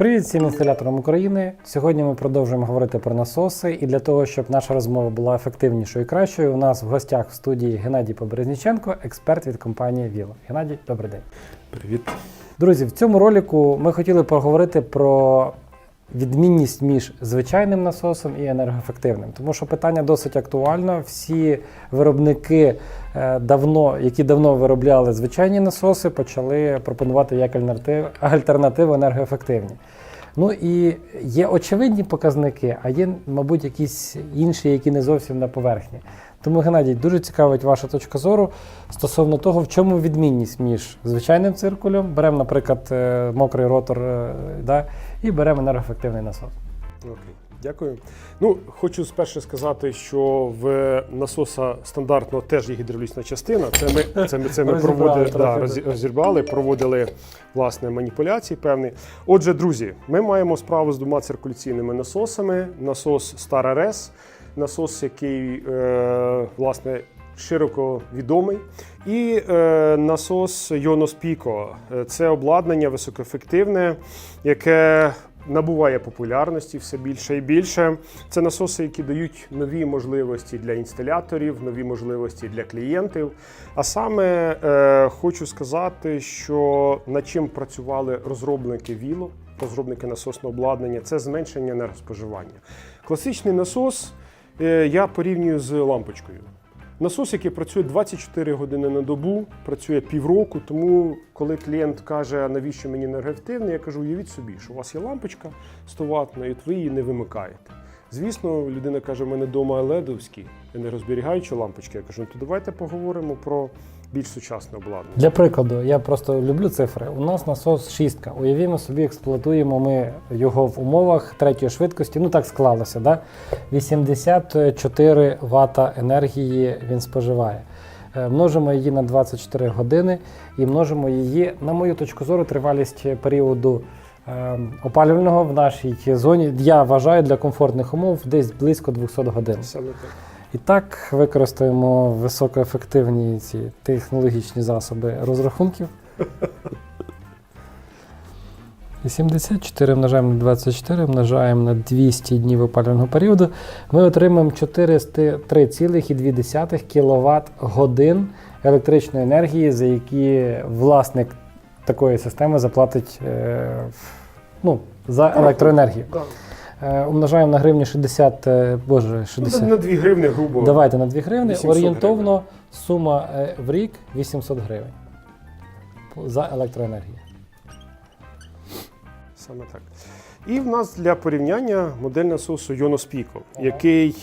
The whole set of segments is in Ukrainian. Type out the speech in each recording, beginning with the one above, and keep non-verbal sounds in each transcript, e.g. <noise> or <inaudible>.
Привіт всім інсталяторам України. Сьогодні ми продовжуємо говорити про насоси. І для того, щоб наша розмова була ефективнішою і кращою, у нас в гостях в студії Геннадій Поберезніченко, експерт від компанії Віло. Геннадій, добрий день. Привіт. Друзі, в цьому ролику ми хотіли поговорити про відмінність між звичайним насосом і енергоефективним, тому що питання досить актуально. Всі виробники, е, давно, які давно виробляли звичайні насоси, почали пропонувати як альтернативу енергоефективні. Ну і є очевидні показники, а є, мабуть, якісь інші, які не зовсім на поверхні. Тому, Геннадій, дуже цікавить ваша точка зору стосовно того, в чому відмінність між звичайним циркулем, беремо, наприклад, е, мокрий ротор, е, да, і беремо енергоефективний насос. Окей, дякую. Ну, хочу спершу сказати, що в насоса стандартно теж є гідравлічна частина. Це ми, це ми, це ми проводили, да, розірвали, проводили власне маніпуляції певні. Отже, друзі, ми маємо справу з двома циркуляційними насосами. Насос Star RS, насос, який е, власне. Широко відомий, і е, насос Йонос Pico. Е, Це обладнання високоефективне, яке набуває популярності все більше і більше. Це насоси, які дають нові можливості для інсталяторів, нові можливості для клієнтів. А саме е, хочу сказати, що над чим працювали розробники Віло, розробники насосного обладнання, це зменшення енергоспоживання. Класичний насос е, я порівнюю з лампочкою. Насос, який працює 24 години на добу, працює півроку. Тому, коли клієнт каже, навіщо мені енергоефективний, я кажу, уявіть собі, що у вас є лампочка 100 ватна, і ви її не вимикаєте. Звісно, людина каже, у мене вдома ледовські енергозберігаючі лампочки. Я кажу, ну то давайте поговоримо про більш сучасне обладнання. Для прикладу, я просто люблю цифри. У нас насос шістка. Уявімо собі, експлуатуємо ми його в умовах третьої швидкості. Ну так склалося, да? 84 Вт енергії він споживає. Е, Множимо її на 24 години і множимо її, на мою точку зору, тривалість періоду е, опалювального в нашій зоні. Я вважаю для комфортних умов десь близько 200 годин. Так. І так використаємо високоефективні ці технологічні засоби розрахунків. <laughs> 84 множаємо на 24, множаємо на 200 днів опалювального періоду. Ми отримаємо 403,2 кВт годин електричної енергії, за які власник такої системи заплатить е, ну, за електроенергію. Е, умножаємо на гривні 60, е, боже, 60. Ну, На 2 гривни грубо. Давайте на 2 гривні. 800 Орієнтовно сума е, в рік 800 гривень за електроенергію. Саме так. І в нас для порівняння модель насосу Jonas Pico, який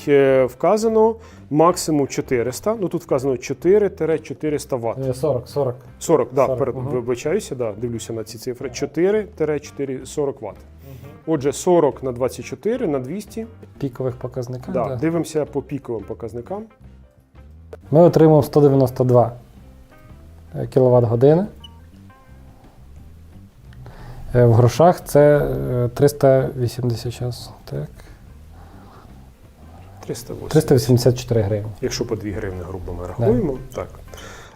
вказано максимум 400. Ну тут вказано 4-400 Вт. Е, 40, 40. 40, да, 40, перед, ага. вибачаюся, да, дивлюся на ці цифри. 4-40 Вт. Отже, 40 на 24 на 200. Пікових показниках. Да, да. Дивимося по піковим показникам. Ми отримуємо 192 кВт години. Е, В грошах це е, 380 час. Так. 380. 384 гривні. Якщо по 2 гривни, грубо ми рахуємо. Так.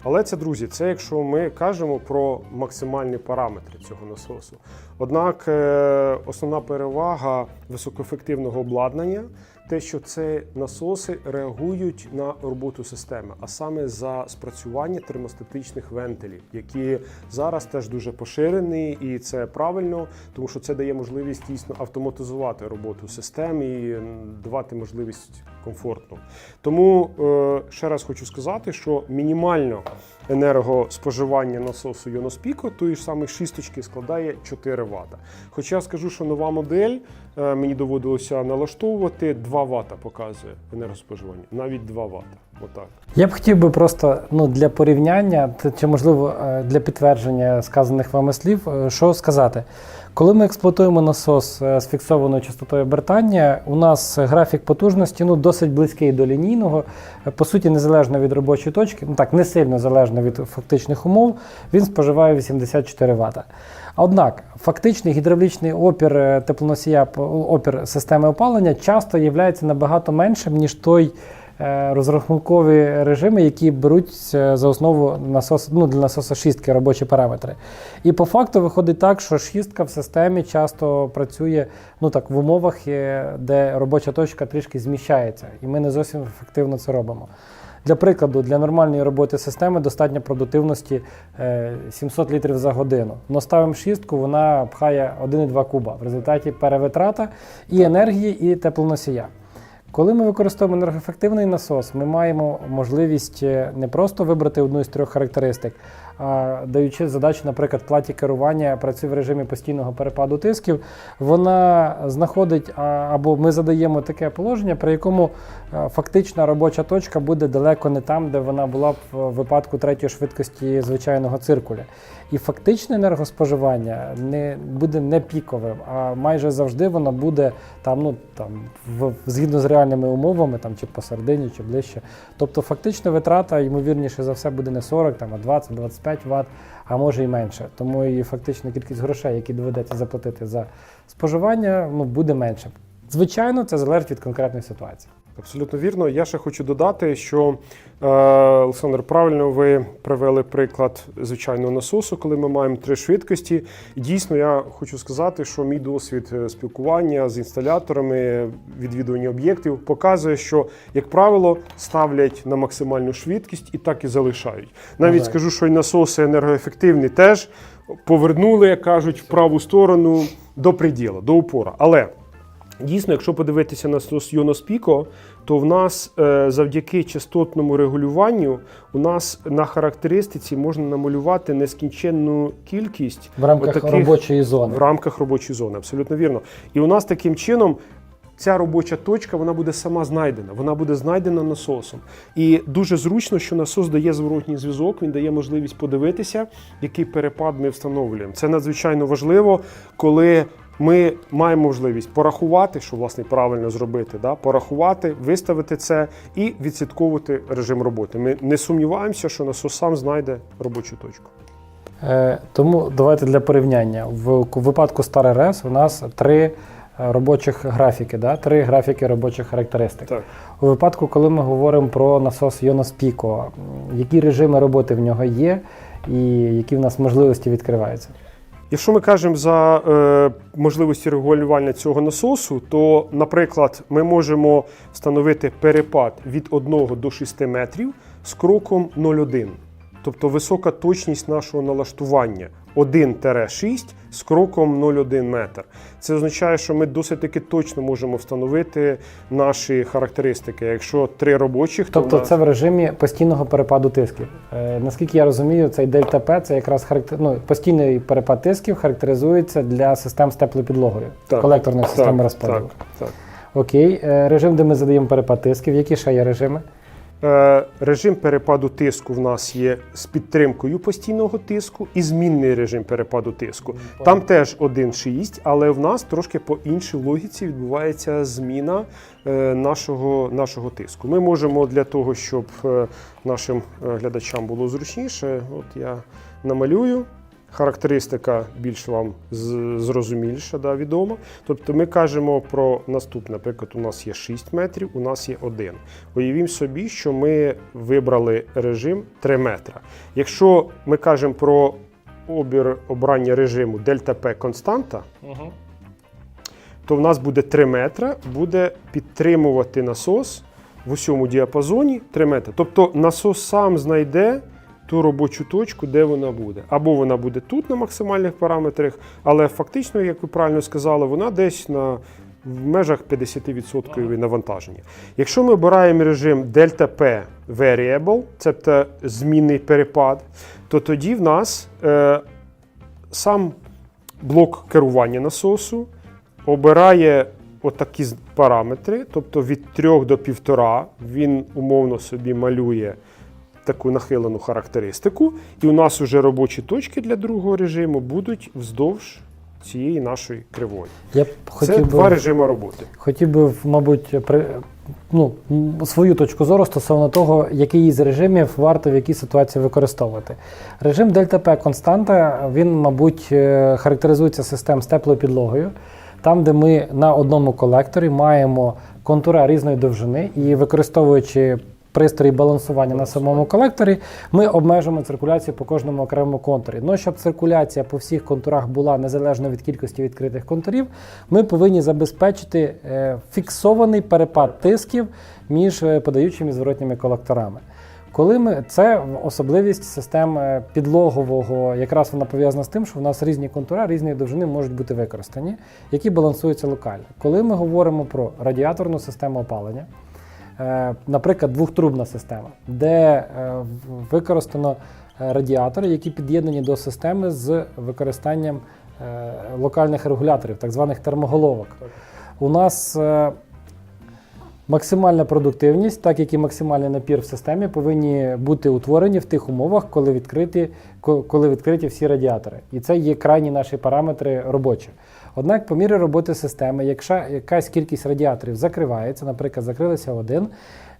Але це, друзі, це якщо ми кажемо про максимальні параметри цього насосу. Однак е, основна перевага високоефективного обладнання те, що це насоси реагують на роботу системи, а саме за спрацювання термостатичних вентилів, які зараз теж дуже поширені, і це правильно, тому що це дає можливість дійсно автоматизувати роботу систем і давати можливість комфортно. Тому е, ще раз хочу сказати, що мінімально енергоспоживання насосу Йоноспіко, тої ж самої шісточки, складає 4 Вт. Хоча скажу, що нова модель е, мені доводилося налаштовувати 2 Вт показує енергоспоживання, навіть 2 Вт. Отак. Я б хотів би просто ну, для порівняння, чи можливо е, для підтвердження сказаних вами слів, е, що сказати. Коли ми експлуатуємо насос е, з фіксованою частотою обертання, у нас графік потужності ну, досить близький до лінійного, Е, по суті, незалежно від робочої точки, ну так, не сильно залежно від фактичних умов, він споживає 84 Вт. Однак фактичний гідравлічний опір е, теплоносія, опір системи опалення часто є набагато меншим, ніж той е, розрахункові режими, які беруть е, за основу насос, ну, для насоса шістки робочі параметри. І по факту виходить так, що шістка в системі часто працює ну, так, в умовах, е, де робоча точка трішки зміщається, і ми не зовсім ефективно це робимо. Для прикладу, для нормальної роботи системи достатньо продуктивності е, 700 літрів за годину. Но ставимо шістку, вона пхає 1,2 куба. В результаті перевитрата і енергії, і теплоносія. Коли ми використовуємо енергоефективний насос, ми маємо можливість е, не просто вибрати одну із трьох характеристик, даючи задачу, наприклад, платі керування працює в режимі постійного перепаду тисків, вона знаходить або ми задаємо таке положення, при якому фактична робоча точка буде далеко не там, де вона була б в випадку третьої швидкості звичайного циркуля. І фактичне енергоспоживання не буде не піковим, а майже завжди воно буде там, ну там в згідно з реальними умовами, там чи посередині, чи ближче. Тобто фактична витрата, ймовірніше за все, буде не 40, там, а 20-25 Вт, а може і менше. Тому і фактично кількість грошей, які доведеться заплатити за споживання, ну буде менше. Звичайно, це залежить від конкретної ситуації. Абсолютно вірно. Я ще хочу додати, що е, Олександр, правильно ви привели приклад звичайного насосу, коли ми маємо три швидкості. І дійсно, я хочу сказати, що мій досвід е, спілкування з інсталяторами, відвідування об'єктів показує, що, як правило, ставлять на максимальну швидкість і так і залишають. Навіть Ага. скажу, що і насоси енергоефективні теж повернули, як кажуть, в праву сторону до приділу, до упора. Але Дійсно, якщо подивитися на Йонос Піко, то в нас е, завдяки частотному регулюванню у нас на характеристиці можна намалювати нескінченну кількість В рамках отаких- робочої зони. в рамках робочої зони. Абсолютно вірно. І у нас таким чином. Ця робоча точка вона буде сама знайдена, вона буде знайдена насосом. І дуже зручно, що насос дає зворотній зв'язок, він дає можливість подивитися, який перепад ми встановлюємо. Це надзвичайно важливо, коли ми маємо можливість порахувати, що власне правильно зробити, да? порахувати, виставити це і відслідковувати режим роботи. Ми не сумніваємося, що насос сам знайде робочу точку. Е, тому давайте для порівняння. В випадку Star RS у нас три е, робочих графіки, да? три графіки робочих характеристик. Так. У випадку, коли ми говоримо про насос Pico, м, які режими роботи в нього є і які в нас можливості відкриваються? Якщо ми кажемо за е, можливості регулювання цього насосу, то, наприклад, ми можемо встановити перепад від 1 до 6 метрів з кроком 0,1. Тобто висока точність нашого налаштування 1-6 з кроком 0,1 метр. Це означає, що ми досить таки точно можемо встановити наші характеристики. Якщо три робочих, то Тобто нас- це в режимі постійного перепаду тисків. Е, наскільки я розумію, цей дельта П це якраз характер... ну, постійний перепад тисків характеризується для систем з теплою підлогою, Так, колекторних систем розподілу. так, так. Окей, Е, режим, де ми задаємо перепад тисків. Які ще є режими? Е, Режим перепаду тиску в нас є з підтримкою постійного тиску і змінний режим перепаду тиску. Там теж 1,6, але в нас трошки по іншій логіці відбувається зміна е, нашого, нашого тиску. Ми можемо для того, щоб е, нашим глядачам було зручніше, от я намалюю. Характеристика більш вам зрозуміліша, да, відома. Тобто ми кажемо про наступне. Наприклад, у нас є 6 метрів, у нас є 1. Уявімо собі, що ми вибрали режим 3 метра. Якщо ми кажемо про обір обрання режиму дельта П константа, то в нас буде 3 метра, буде підтримувати насос в усьому діапазоні 3 метри. Тобто насос сам знайде ту робочу точку, де вона буде. Або вона буде тут на максимальних параметрах, але фактично, як ви правильно сказали, вона десь на в межах 50% навантаження. Якщо ми обираємо режим Delta P Variable, тобто змінний перепад, то тоді в нас е, сам блок керування насосу обирає отакі параметри, тобто від 3 до 1,5 він умовно собі малює таку нахилену характеристику, і у нас вже робочі точки для другого режиму будуть вздовж цієї нашої кривої. Я б Це хотів два режими роботи. хотів би, мабуть, при, ну, свою точку зору стосовно того, який із режимів варто в якій ситуації використовувати. Режим Дельта П константа, він, мабуть, е, характеризується систем з теплою підлогою. там, де ми на одному колекторі маємо контура різної довжини, і використовуючи пристрій балансування на самому колекторі, ми обмежуємо циркуляцію по кожному окремому контурі. Ну, щоб циркуляція по всіх контурах була незалежно від кількості відкритих контурів, ми повинні забезпечити е, фіксований перепад тисків між е, подаючими зворотніми колекторами. Коли ми це особливість систем е, підлогового, якраз вона пов'язана з тим, що в нас різні контура різної довжини можуть бути використані, які балансуються локально. Коли ми говоримо про радіаторну систему опалення, наприклад, двохтрубна система, де е, використано е, радіатори, які під'єднані до системи з використанням е, локальних регуляторів, так званих термоголовок. У нас е, Максимальна продуктивність, так як і максимальний напір в системі, повинні бути утворені в тих умовах, коли відкриті, коли відкриті всі радіатори. І це є крайні наші параметри робочі. Однак, по мірі роботи системи, якщо якась кількість радіаторів закривається, наприклад, закрилися один,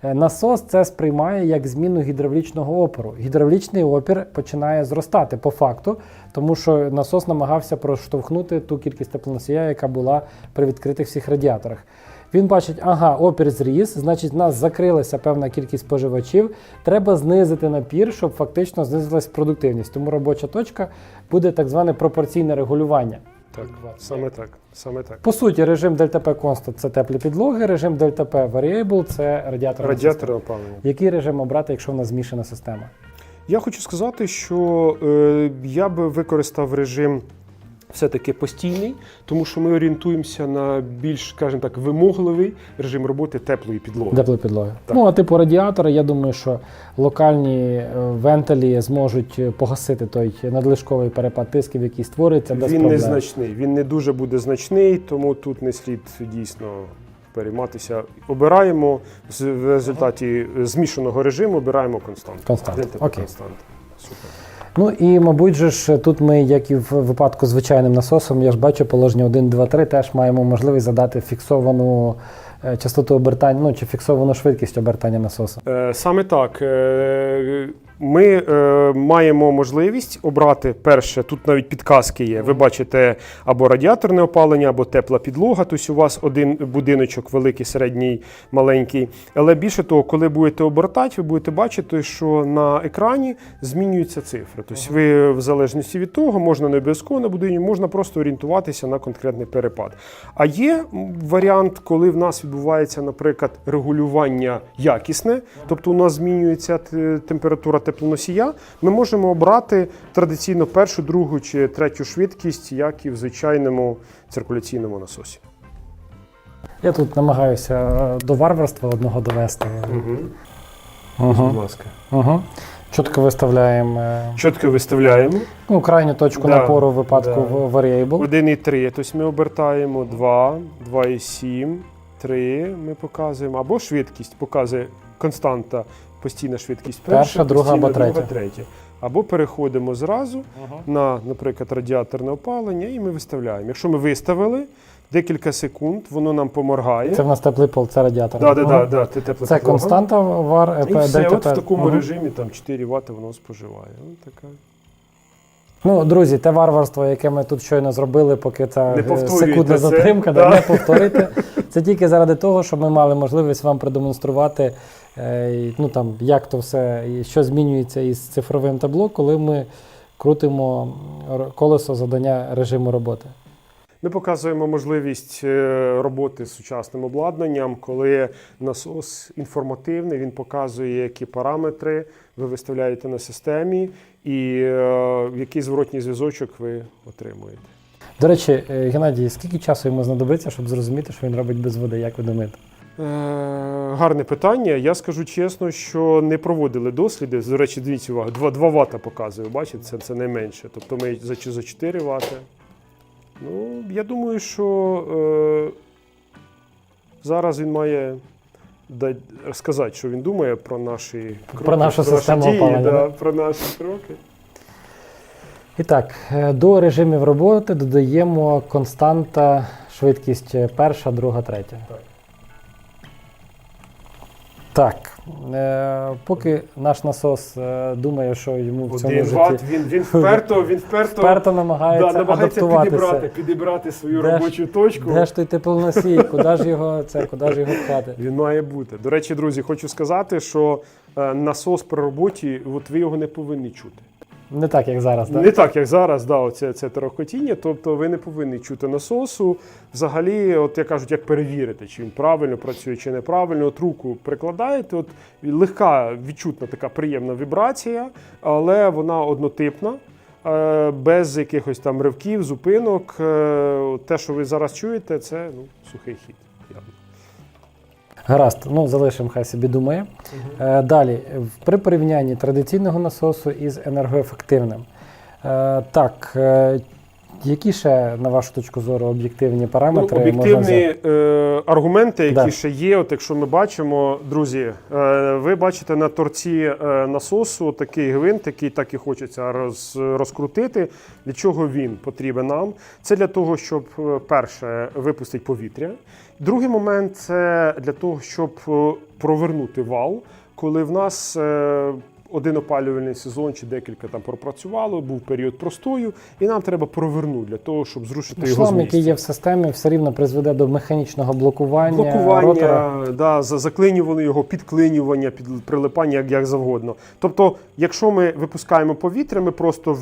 е, насос це сприймає як зміну гідравлічного опору. Гідравлічний опір починає зростати по факту, тому що насос намагався проштовхнути ту кількість теплоносія, яка була при відкритих всіх радіаторах. Він бачить, ага, опір зріс, значить, в нас закрилася певна кількість споживачів. Треба знизити напір, щоб фактично знизилась продуктивність. Тому робоча точка буде так зване пропорційне регулювання. Так, саме так. Саме так. По суті, режим ДЛТП Constant – це теплі підлоги, режим ДЛТП Variable – це радіатор. радіатор опалення. Який режим обрати, якщо в нас змішана система? Я хочу сказати, що е, я би використав режим все-таки постійний, тому що ми орієнтуємося на більш, скажімо так, вимогливий режим роботи теплої підлоги. Теплої підлоги. Так. Ну, а типу радіатори, я думаю, що локальні е, вентилі зможуть е, погасити той надлишковий перепад тисків, який створюється без Він проблем. незначний, він не дуже буде значний, тому тут не слід дійсно перейматися. Обираємо в результаті змішаного режиму, обираємо константу. Константу. ДЛТП Окей. константу. Ну і, мабуть, же ж тут ми, як і в випадку з звичайним насосом, я ж бачу положення 1, 2, 3, теж маємо можливість задати фіксовану е, частоту обертання, ну чи фіксовану швидкість обертання насоса. Е, Саме так. Ми е, маємо можливість обрати перше. Тут навіть підказки є. Ви бачите або радіаторне опалення, або тепла підлога. Тобто у вас один будиночок, великий, середній, маленький. Але більше того, коли будете обертати, ви будете бачити, що на екрані змінюються цифри. Тобто, ви в залежності від того, можна не обов'язково на будині, можна просто орієнтуватися на конкретний перепад. А є варіант, коли в нас відбувається, наприклад, регулювання якісне, тобто у нас змінюється температура теплоносія. Ми можемо обрати традиційно першу, другу чи третю швидкість, як і в звичайному циркуляційному насосі. Я тут намагаюся е, до варварства одного довести. Угу. Будь ласка. Угу. Чітко виставляємо е, Чітко виставляємо. ну, крайню точку Да, напору в випадку да. variable. 1,3, тобто ми обертаємо 2, 2,7, 3 ми показуємо, або швидкість показує константа, постійна швидкість перша, Перша, друга або третя. третя. Або переходимо зразу на, наприклад, радіаторне опалення і ми виставляємо. Якщо ми виставили декілька секунд, воно нам поморгає. Це в нас теплий пол, це радіатор. да, да, да, да, це тепла Це константа вар І все, ДТП. от в такому Мгм. режимі там 4 Вт воно споживає. Ось така. Ну, друзі, те варварство, яке ми тут щойно зробили, поки ця е, секундна затримка, да. не повторити. <laughs> Це тільки заради того, щоб ми мали можливість вам продемонструвати, е, ну, там, як то все, що змінюється із цифровим табло, коли ми крутимо колесо задання режиму роботи. Ми показуємо можливість е, роботи з сучасним обладнанням, коли насос інформативний, він показує, які параметри ви виставляєте на системі, і е, який зворотній зв'язочок ви отримуєте. До речі, е, Геннадій, скільки часу йому знадобиться, щоб зрозуміти, що він робить без води? Як ви думаєте? Е, гарне питання. Я скажу чесно, що не проводили досліди. До речі, дивіться увагу, 2, 2 Вт показує, бачите, це, це найменше. Тобто ми за, за 4 Вт. Ну, я думаю, що е, зараз він має сказати, що він думає про наші кроки, Про нашу систему дії, опалення, да, да? про наші кроки. І так, е, до режимів роботи додаємо константа, швидкість перша, друга, третя. Так. Е, поки наш насос е, думає, що йому в цьому Один житті ват, він, він вперто, він <laughs> вперто, вперто да, намагається намагається адаптуватися. підібрати, підібрати свою Де ж- робочу точку. Де ж той теплоносій? Куди ж його це, куди ж його пхати? Він має бути. До речі, друзі, хочу сказати, що е, насос при роботі, от ви його не повинні чути. Не так, як зараз, так? Не так, як зараз, да, оце це терохотіння. Тобто ви не повинні чути насосу. Взагалі, от як кажуть, як перевірити, чи він правильно працює, чи неправильно. От руку прикладаєте, от легка відчутна така приємна вібрація, але вона однотипна. е, Без якихось там ривків, зупинок. Е, Те, що ви зараз чуєте, це ну, сухий хід. Гаразд, ну залишимо, хай собі думає. Угу. далі, при порівнянні традиційного насосу із енергоефективним. Е, так, е, які ще, на вашу точку зору, об'єктивні Ну, параметри можна об'єктивні взяти? е, аргументи, які Да. ще є. От якщо ми бачимо, друзі, е, ви бачите на торці е, насосу такий гвинт, який так і хочеться роз, розкрутити. Для чого він потрібен нам? Це для того, щоб е, перше випустити повітря. Другий момент це для того, щоб е, провернути вал, коли в нас. Один опалювальний сезон чи декілька там пропрацювало, був період простою, і нам треба провернути для того, щоб зрушити його Шлам, який є в системі, все рівно призведе до механічного блокування, Блокування, ротора. да, за- заклинювання його, підклинювання, під прилипання, як, як завгодно. Тобто, якщо ми випускаємо повітря, ми просто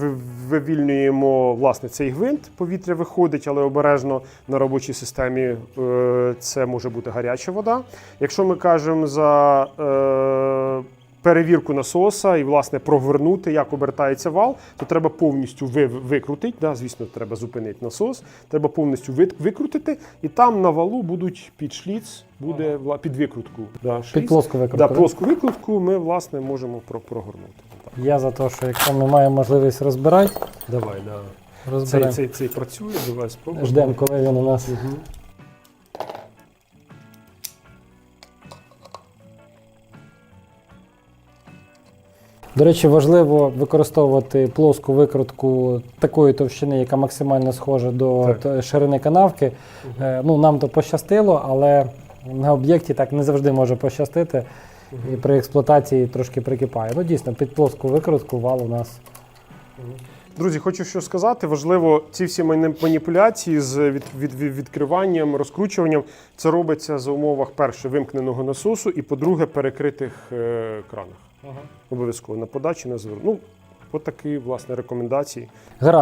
вивільнюємо власне цей гвинт, повітря виходить, але обережно на робочій системі е, це може бути гаряча вода. Якщо ми кажемо за е, перевірку насоса і власне провернути, як обертається вал, то треба повністю ви- викрутити. Да, звісно, треба зупинити насос. Треба повністю ви- викрутити, і там на валу будуть під шліц, буде вла- під викрутку. Да, Під плоску викрутку. Да, плоску викрутку ми власне можемо про- прогорнути. Так. Я за те, що якщо ми маємо можливість розбирати, Давай, да. Цей, цей, цей працює, давай спробуємо. Ждемо, коли він у нас. Мгм. До речі, важливо використовувати плоску викрутку такої товщини, яка максимально схожа до Так. ширини канавки. Е, Ну, нам то пощастило, але на об'єкті так не завжди може пощастити. І при експлуатації трошки прикипає. Ну, дійсно, під плоску викрутку вал у нас. Друзі, хочу що сказати. Важливо, ці всі маніпуляції з від, від, від- відкриванням, розкручуванням, це робиться за умовах перше вимкненого насосу і, по-друге, перекритих е, кранах. Обов'язково на подачі, на зверну. Ну, от такі, власне, рекомендації. Гаразд.